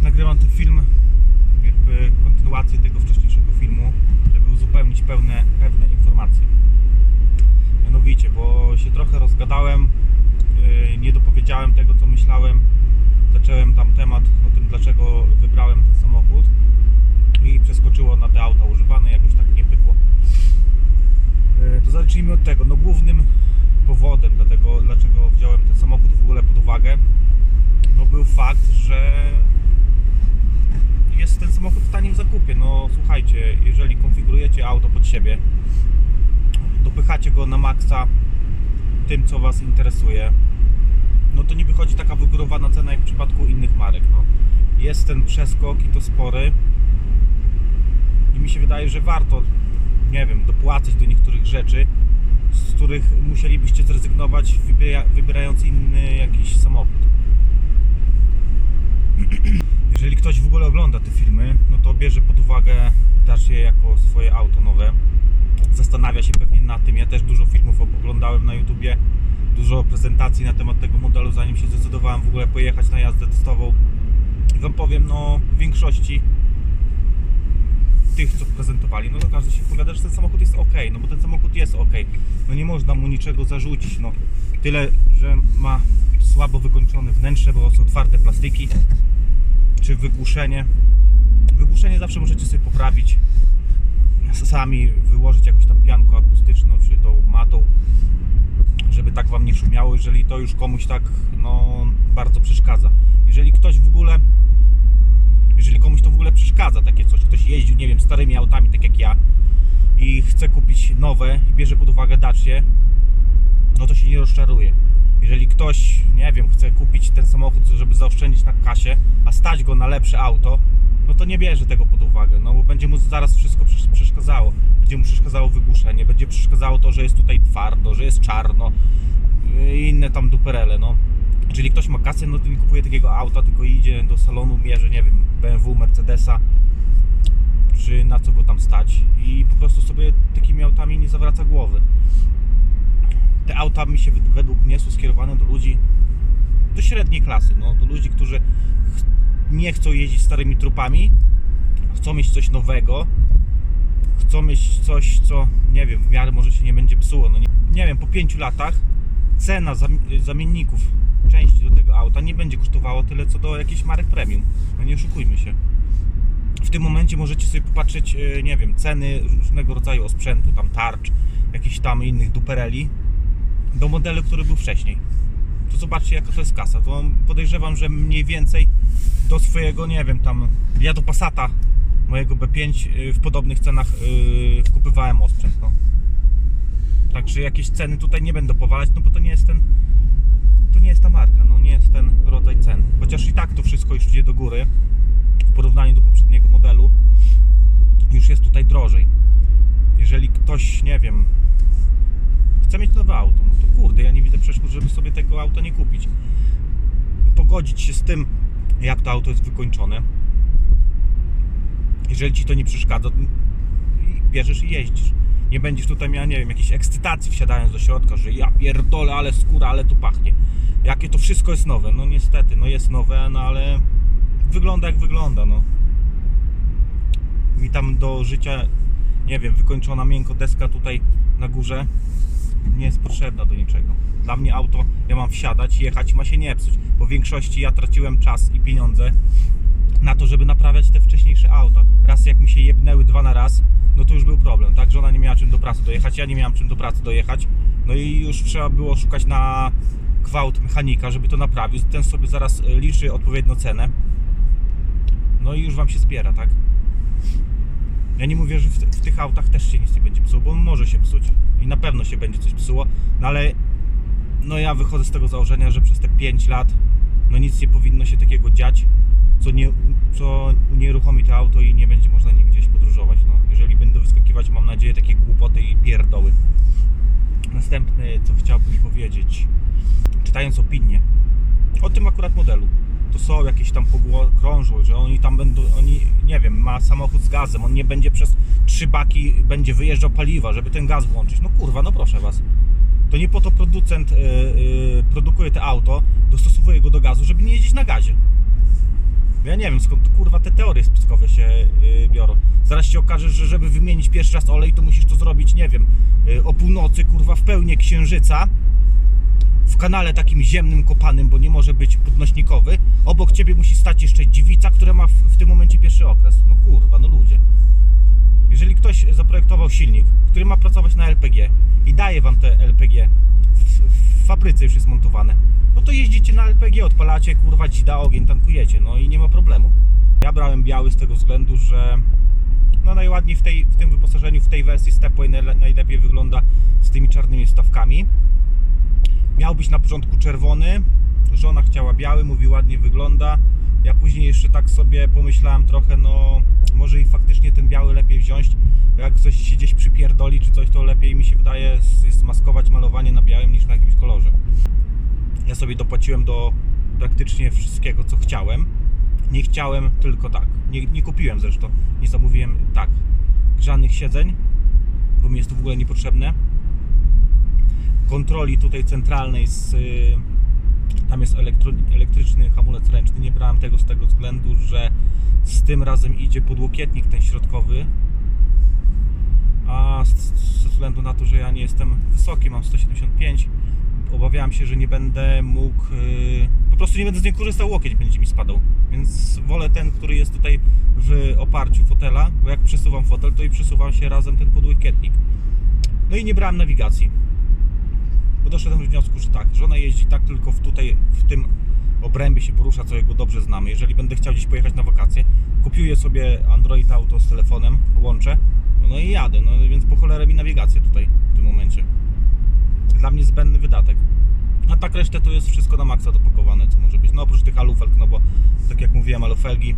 Dziś nagrywam ten film, jakby kontynuację tego wcześniejszego filmu, żeby uzupełnić pełne, pewne informacje. Mianowicie, bo się trochę rozgadałem, yy, nie dopowiedziałem tego, co myślałem. Zacząłem tam temat o tym, dlaczego wybrałem ten samochód i przeskoczyło na te auta używane, jakoś tak nie pykło. Yy, To zacznijmy od tego. No głównym powodem, dlatego, dlaczego wziąłem ten samochód w ogóle pod uwagę, no był fakt, że samochód w tanim zakupie. No słuchajcie, jeżeli konfigurujecie auto pod siebie, dopychacie go na maksa tym, co Was interesuje, no to nie wychodzi taka wygórowana cena jak w przypadku innych marek. No, jest ten przeskok i to spory i mi się wydaje, że warto, nie wiem, dopłacać do niektórych rzeczy, z których musielibyście zrezygnować wybiera- wybierając inny jakiś samochód. Jeżeli ktoś w ogóle ogląda te filmy, no to bierze pod uwagę Dacia jako swoje auto nowe. Zastanawia się pewnie nad tym. Ja też dużo filmów oglądałem na YouTubie, dużo prezentacji na temat tego modelu, zanim się zdecydowałem w ogóle pojechać na jazdę testową. Wam powiem, no w większości tych, co prezentowali, no to każdy się powiada, że ten samochód jest ok, no bo ten samochód jest ok. No nie można mu niczego zarzucić, no. Tyle, że ma słabo wykończone wnętrze, bo są twarde plastiki, czy wygłuszenie. Wygłuszenie zawsze możecie sobie poprawić. Sami wyłożyć jakąś tam piankę akustyczną, czy tą matą, żeby tak Wam nie szumiało, jeżeli to już komuś tak, no, bardzo przeszkadza. Jeżeli ktoś w ogóle jeżeli komuś to w ogóle przeszkadza takie coś, ktoś jeździł, nie wiem, starymi autami, tak jak ja i chce kupić nowe i bierze pod uwagę Dacie, no to się nie rozczaruje. Jeżeli ktoś, nie wiem, chce kupić ten samochód, żeby zaoszczędzić na kasie, a stać go na lepsze auto, no to nie bierze tego pod uwagę, no bo będzie mu zaraz wszystko przesz- przeszkadzało. Będzie mu przeszkadzało wygłuszenie, będzie przeszkadzało to, że jest tutaj twardo, że jest czarno i inne tam duperele, no. Jeżeli ktoś ma kasę, no to nie kupuje takiego auta, tylko idzie do salonu, mierzy, nie wiem, BMW, Mercedesa, czy na co go tam stać i po prostu sobie takimi autami nie zawraca głowy. Te auta mi się wed- według mnie są skierowane do ludzi do średniej klasy, no, do ludzi, którzy ch- nie chcą jeździć starymi trupami, chcą mieć coś nowego, chcą mieć coś, co nie wiem, w miarę może się nie będzie psuło. No nie, nie wiem, po 5 latach cena zam- zamienników części do tego auta nie będzie kosztowała tyle co do jakichś marek premium. No nie oszukujmy się. W tym momencie możecie sobie popatrzeć, e, nie wiem, ceny różnego rodzaju osprzętu, tam tarcz, jakichś tam innych dupereli do modelu, który był wcześniej. To zobaczcie jaka to jest kasa. To podejrzewam, że mniej więcej do swojego, nie wiem, tam ja do Passata mojego B5 y, w podobnych cenach y, kupywałem osprzęt. No. Także jakieś ceny tutaj nie będę powalać, no bo to nie jest ten to nie jest ta marka, no nie jest ten rodzaj cen. Chociaż i tak to wszystko już idzie do góry w porównaniu do poprzedniego modelu. Już jest tutaj drożej. Jeżeli ktoś, nie wiem, chce mieć nowe auto, no to kurde, ja nie widzę przeszkód, żeby sobie tego auta nie kupić. Pogodzić się z tym, jak to auto jest wykończone. Jeżeli ci to nie przeszkadza, to bierzesz i jeździsz. Nie będziesz tutaj miał, nie wiem, jakiejś ekscytacji wsiadając do środka, że ja pierdolę, ale skóra, ale tu pachnie. Jakie to wszystko jest nowe. No niestety, no jest nowe, no ale wygląda jak wygląda, no. Mi tam do życia, nie wiem, wykończona miękko deska tutaj na górze nie jest potrzebna do niczego. Dla mnie auto, ja mam wsiadać, jechać, ma się nie psuć. Po większości ja traciłem czas i pieniądze na to, żeby naprawiać te wcześniejsze auta. Raz jak mi się jebnęły dwa na raz, no to już był problem, tak? Żona nie miała czym do pracy dojechać, ja nie miałem czym do pracy dojechać. No i już trzeba było szukać na gwałt mechanika, żeby to naprawić. Ten sobie zaraz e, liczy odpowiednią cenę. No i już wam się zbiera, tak? Ja nie mówię, że w, w tych autach też się nic nie będzie psuło, bo może się psuć. I na pewno się będzie coś psuło, no ale no ja wychodzę z tego założenia, że przez te 5 lat no nic nie powinno się takiego dziać, co, nie, co unieruchomi to auto i nie będzie można nim gdzieś podróżować. No, jeżeli będą wyskakiwać, mam nadzieję, takie głupoty i pierdoły. Następny, co chciałbym powiedzieć, czytając opinie o tym akurat modelu, to są jakieś tam pogło- że oni tam będą, oni, nie wiem, ma samochód z gazem, on nie będzie przez trzy baki, będzie wyjeżdżał paliwa, żeby ten gaz włączyć. No kurwa, no proszę was. To nie po to producent y, y, produkuje te auto, dostosowuje go do gazu, żeby nie jeździć na gazie. Ja nie wiem skąd kurwa te teorie spiskowe się y, biorą. Zaraz się okaże, że żeby wymienić pierwszy raz olej, to musisz to zrobić, nie wiem, y, o północy, kurwa, w pełni księżyca. Kanale takim ziemnym, kopanym, bo nie może być podnośnikowy. Obok ciebie musi stać jeszcze dziewica, która ma w, w tym momencie pierwszy okres. No kurwa, no ludzie. Jeżeli ktoś zaprojektował silnik, który ma pracować na LPG i daje wam te LPG, w, w fabryce już jest montowane, no to jeździcie na LPG, odpalacie, kurwa, dzida ogień, tankujecie, no i nie ma problemu. Ja brałem biały z tego względu, że no najładniej w, tej, w tym wyposażeniu, w tej wersji Stepway najle- najlepiej wygląda z tymi czarnymi wstawkami. Miał być na początku czerwony, żona chciała biały, mówi ładnie wygląda. Ja później jeszcze tak sobie pomyślałem trochę, no może i faktycznie ten biały lepiej wziąć, bo jak coś się gdzieś przypierdoli czy coś, to lepiej mi się wydaje jest maskować malowanie na białym niż na jakimś kolorze. Ja sobie dopłaciłem do praktycznie wszystkiego, co chciałem. Nie chciałem tylko tak. Nie, nie kupiłem zresztą, nie zamówiłem tak. Grzanych siedzeń, bo mi jest to w ogóle niepotrzebne kontroli tutaj centralnej z, y, tam jest elektro, elektryczny hamulec ręczny. Nie brałem tego z tego względu, że z tym razem idzie podłokietnik ten środkowy. A z, ze względu na to, że ja nie jestem wysoki, mam 175, obawiałem się, że nie będę mógł, y, po prostu nie będę z niego korzystał, łokieć będzie mi spadał. Więc wolę ten, który jest tutaj w oparciu fotela, bo jak przesuwam fotel, to i przesuwa się razem ten podłokietnik. No i nie brałem nawigacji doszedłem do wniosku, że tak, żona jeździ tak tylko w tutaj, w tym obrębie się porusza, co jego dobrze znamy. Jeżeli będę chciał gdzieś pojechać na wakacje, kopiuję sobie Android Auto z telefonem, łączę, no i jadę, no więc po cholerę mi nawigacja tutaj w tym momencie. Dla mnie zbędny wydatek. A tak resztę to jest wszystko na maksa dopakowane, co może być. No oprócz tych alufelg, no bo tak jak mówiłem, alufelgi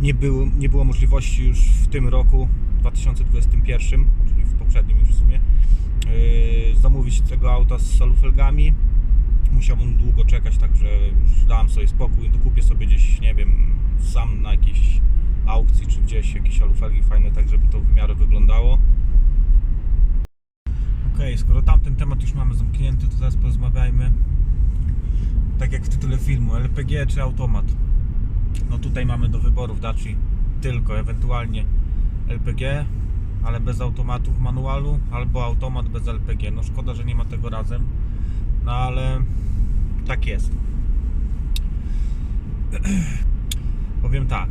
nie było, nie było możliwości już w tym roku 2021, czyli w poprzednim już w sumie, zamówić tego auta z alufelgami. Musiałbym długo czekać, także już dałem sobie spokój. Dokupię sobie gdzieś, nie wiem, sam na jakiejś aukcji czy gdzieś jakieś alufelgi fajne, tak żeby to w miarę wyglądało. Okej, skoro tamten temat już mamy zamknięty, to teraz porozmawiajmy tak jak w tytule filmu, LPG czy automat. No tutaj mamy do wyboru w Daci tylko ewentualnie LPG, ale bez automatu w manualu, albo automat bez LPG. No szkoda, że nie ma tego razem, no ale tak jest. Powiem tak.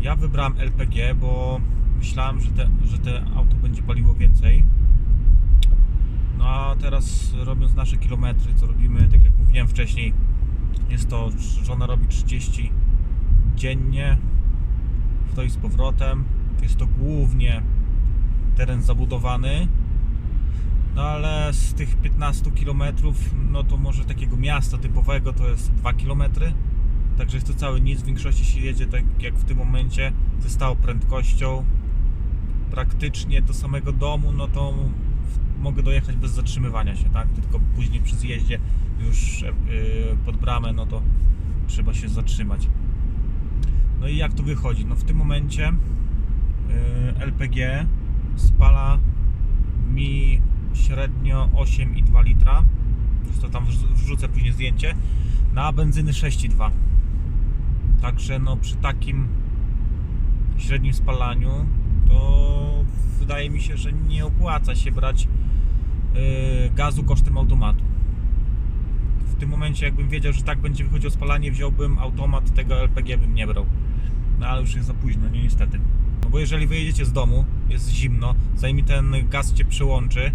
Ja wybrałem LPG, bo myślałem, że te, że te auto będzie paliło więcej. No a teraz robiąc nasze kilometry, co robimy, tak jak mówiłem wcześniej, jest to, żona robi 30 dziennie, w to i z powrotem. Jest to głównie teren zabudowany, no ale z tych 15 km, no to może takiego miasta typowego to jest 2 km. Także jest to cały nic. W większości się jedzie tak jak w tym momencie ze stałą prędkością. Praktycznie do samego domu, no to mogę dojechać bez zatrzymywania się, tak? Tylko później przy zjeździe już yy, pod bramę, no to trzeba się zatrzymać. No i jak to wychodzi? No w tym momencie LPG spala mi średnio 8,2 litra. To tam wrzu- wrzucę później zdjęcie. Na benzyny 6,2. Także no przy takim średnim spalaniu to wydaje mi się, że nie opłaca się brać yy, gazu kosztem automatu. W tym momencie jakbym wiedział, że tak będzie wychodziło spalanie, wziąłbym automat, tego LPG bym nie brał. No ale już jest za późno, nie niestety. Bo jeżeli wyjedziecie z domu, jest zimno, zanim ten gaz cię przyłączy,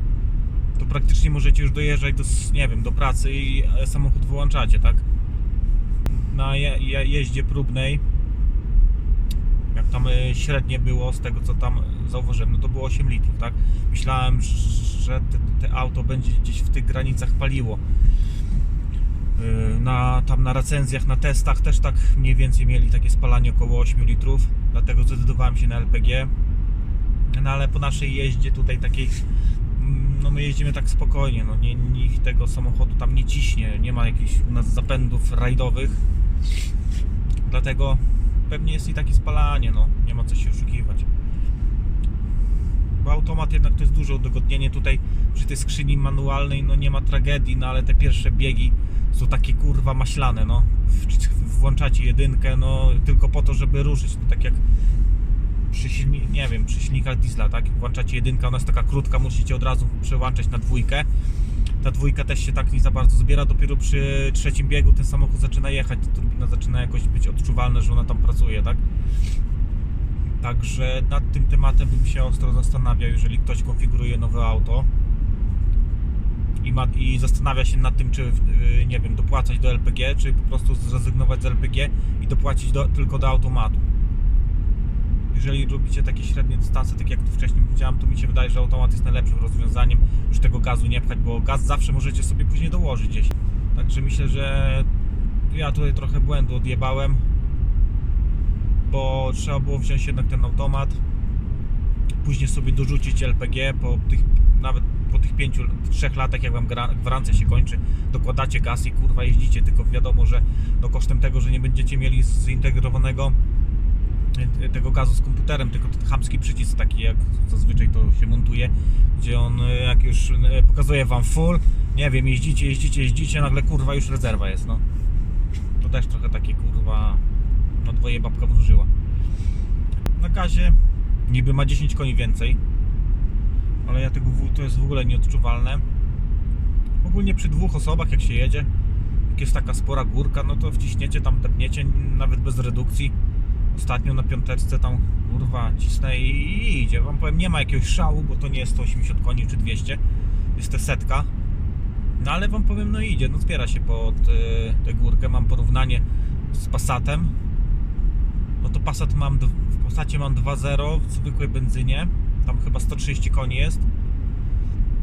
to praktycznie możecie już dojeżdżać do, nie wiem, do pracy i e, samochód wyłączacie, tak? Na je, je, jeździe próbnej, jak tam e, średnie było z tego co tam zauważyłem, no to było 8 litrów, tak? Myślałem, że te, te auto będzie gdzieś w tych granicach paliło. Yy, Na, tam na recenzjach, na testach też tak mniej więcej mieli takie spalanie około 8 litrów, dlatego zdecydowałem się na LPG. No ale po naszej jeździe tutaj takiej, mm, no my jeździmy tak spokojnie, no nie, nikt tego samochodu tam nie ciśnie, nie ma jakichś u nas zapędów rajdowych, dlatego pewnie jest i takie spalanie, no nie ma co się oszukiwać. Bo automat jednak to jest duże udogodnienie tutaj przy tej skrzyni manualnej, no nie ma tragedii, no ale te pierwsze biegi są takie kurwa maślane, no. Włączacie jedynkę, no tylko po to, żeby ruszyć. No, tak jak przy silni, nie wiem, przy silnikach diesla, tak? Włączacie jedynkę, ona jest taka krótka, musicie od razu przełączać na dwójkę. Ta dwójka też się tak nie za bardzo zbiera, dopiero przy trzecim biegu ten samochód zaczyna jechać, turbina zaczyna jakoś być odczuwalna, że ona tam pracuje, tak? Także nad tym tematem bym się ostro zastanawiał, jeżeli ktoś konfiguruje nowe auto i, ma, i zastanawia się nad tym, czy yy, nie wiem, dopłacać do LPG, czy po prostu zrezygnować z LPG i dopłacić do, tylko do automatu. Jeżeli robicie takie średnie dystanse, tak jak tu wcześniej powiedziałem, to mi się wydaje, że automat jest najlepszym rozwiązaniem, już tego gazu nie pchać, bo gaz zawsze możecie sobie później dołożyć gdzieś. Także myślę, że ja tutaj trochę błędu odjebałem, bo trzeba było wziąć jednak ten automat, później sobie dorzucić LPG po tych, nawet po tych pięciu, trzech latach, jak wam gwarancja się kończy, dokładacie gaz i kurwa jeździcie, tylko wiadomo, że no kosztem tego, że nie będziecie mieli zintegrowanego e, tego gazu z komputerem, tylko ten chamski przycisk taki jak zazwyczaj to się montuje, gdzie on e, jak już e, pokazuje wam full, nie wiem, jeździcie, jeździcie, jeździcie, nagle kurwa już rezerwa jest, no. To też trochę takie kurwa, no dwoje babka wróżyła. Na gazie niby ma 10 koni więcej, ale ja tego, to jest w ogóle nieodczuwalne. Ogólnie przy dwóch osobach jak się jedzie, jak jest taka spora górka, no to wciśniecie tam, tepniecie nawet bez redukcji. Ostatnio na piąteczce tam kurwa cisnę i, idzie. Wam powiem, nie ma jakiegoś szału, bo to nie jest 180 koni czy 200, jest to setka. No ale wam powiem, no idzie, no zbiera się pod y, tę górkę. Mam porównanie z Passatem. No to Passat mam, w Passacie mam 2.0 w zwykłej benzynie. Tam chyba 130 koni jest.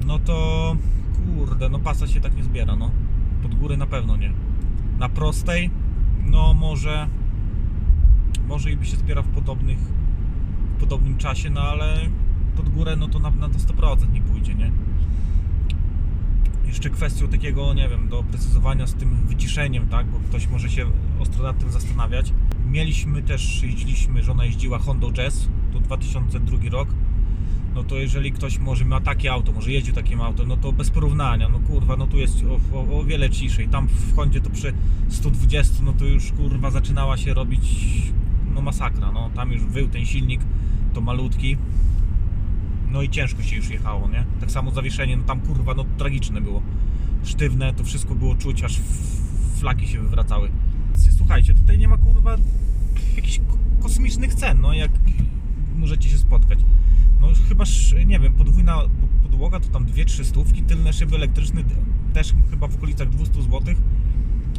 No to kurde, no Passat się tak nie zbiera, no. Pod góry na pewno nie. Na prostej, no może może i by się zbiera w podobnych w podobnym czasie, no ale pod górę no to na, na to 100% nie pójdzie, nie? Jeszcze kwestią takiego, nie wiem, doprecyzowania z tym wyciszeniem, tak, bo ktoś może się ostro nad tym zastanawiać. Mieliśmy też, jeździliśmy, żona jeździła Honda Jazz, to 2002 rok. No to jeżeli ktoś może ma takie auto, może jeździł takim autem, no to bez porównania, no kurwa, no tu jest o, o, o wiele ciszej. Tam w Hondzie to przy 120, no to już kurwa zaczynała się robić no masakra, no tam już wył ten silnik, to malutki. No i ciężko się już jechało, nie? Tak samo zawieszenie, no tam kurwa, no tragiczne było. Sztywne, to wszystko było czuć, aż flaki się wywracały. Słuchajcie, tutaj nie ma kurwa jakichś ko- kosmicznych cen, no jak możecie się spotkać. No chyba, nie wiem, podwójna po- podłoga to tam dwie, trzy stówki, tylne szyby elektryczne też chyba w okolicach 200 zł,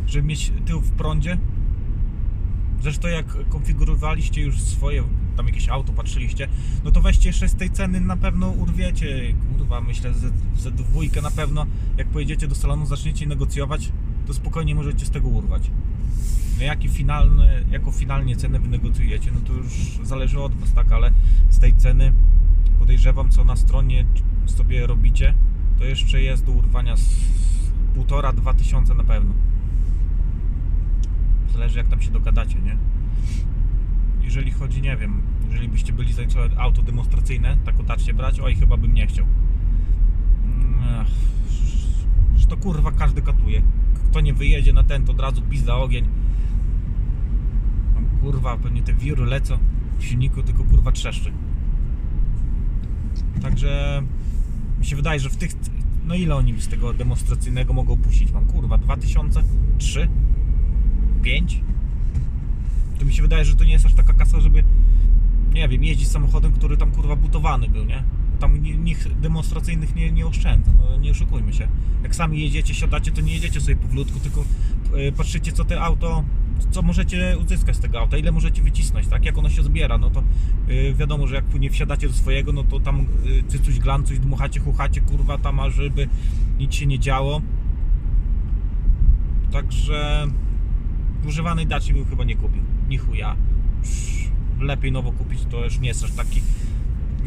żeby mieć tył w prądzie. Zresztą jak konfigurowaliście już swoje tam jakieś auto, patrzyliście, no to weźcie jeszcze z tej ceny na pewno urwiecie, kurwa, myślę, że ze dwójkę na pewno, jak pojedziecie do salonu, zaczniecie negocjować, to spokojnie możecie z tego urwać. No jaki finalny, jaką finalnie cenę wynegocjujecie, no to już zależy od Was, tak, ale z tej ceny podejrzewam, co na stronie sobie robicie, to jeszcze jest do urwania z półtora, dwa tysiące na pewno. Zależy jak tam się dogadacie, nie? Jeżeli chodzi, nie wiem, jeżeli byście byli zainteresowani auto demonstracyjne, tak otacznie brać, oj, chyba bym nie chciał. Mm, ech, Że to kurwa każdy katuje. Kto nie wyjedzie na ten, to od razu pizda ogień. Tam, kurwa, pewnie te wiry lecą w silniku, tylko kurwa trzeszczy. Także mi się wydaje, że w tych. No ile oni z tego demonstracyjnego mogą puścić wam? Kurwa, 2000? 3? 5? To mi się wydaje, że to nie jest aż taka kasa, żeby nie wiem, jeździć samochodem, który tam kurwa butowany był, nie? Tam ni- nikt demonstracyjnych nie, nie oszczędza, no nie oszukujmy się. Jak sami jedziecie, siadacie, to nie jedziecie sobie powolutku, tylko e, patrzycie co te auto, co możecie uzyskać z tego auta, ile możecie wycisnąć, tak? Jak ono się zbiera, no to e, wiadomo, że jak nie wsiadacie do swojego, no to tam e, cycuś glancuś, dmuchacie, chuchacie, kurwa tam, żeby nic się nie działo. Także używanej daci bym chyba nie kupił. Ni chuja. Lepiej nowo kupić, to już nie jest aż taki,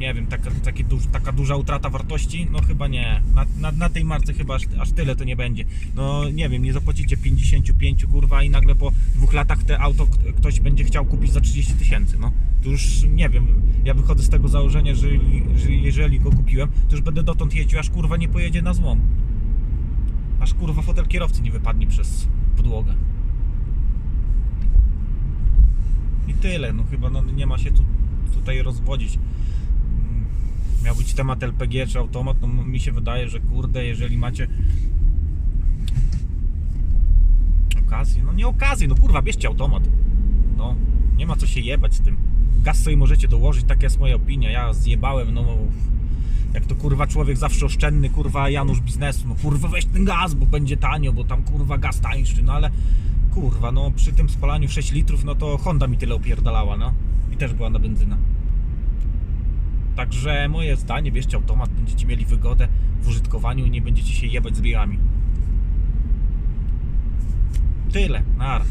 nie wiem, taka, taki duż, taka duża utrata wartości. No chyba nie. Na, na, na tej marce chyba aż, aż tyle to nie będzie. No nie wiem, nie zapłacicie 55 kurwa i nagle po dwóch latach te auto ktoś będzie chciał kupić za 30 tysięcy. No to już nie wiem. Ja wychodzę z tego założenia, że, że jeżeli go kupiłem, to już będę dotąd jeździł, aż kurwa nie pojedzie na złom. Aż kurwa fotel kierowcy nie wypadnie przez podłogę. I tyle, no chyba no, nie ma się tu, tutaj rozwodzić. Miał być temat LPG czy automat, no mi się wydaje, że kurde, jeżeli macie okazję, no nie okazję, no kurwa, bierzcie automat. No, nie ma co się jebać z tym. Gaz sobie możecie dołożyć, taka jest moja opinia. Ja zjebałem, no jak to kurwa człowiek zawsze oszczędny, kurwa Janusz biznesu, no kurwa weź ten gaz, bo będzie tanio, bo tam kurwa gaz tańszy, no ale kurwa, no przy tym spalaniu 6 litrów, no to Honda mi tyle opierdalała, no i też była na benzynę. Także moje zdanie, bierzcie automat, będziecie mieli wygodę w użytkowaniu i nie będziecie się jebać z biegami. Tyle, nara.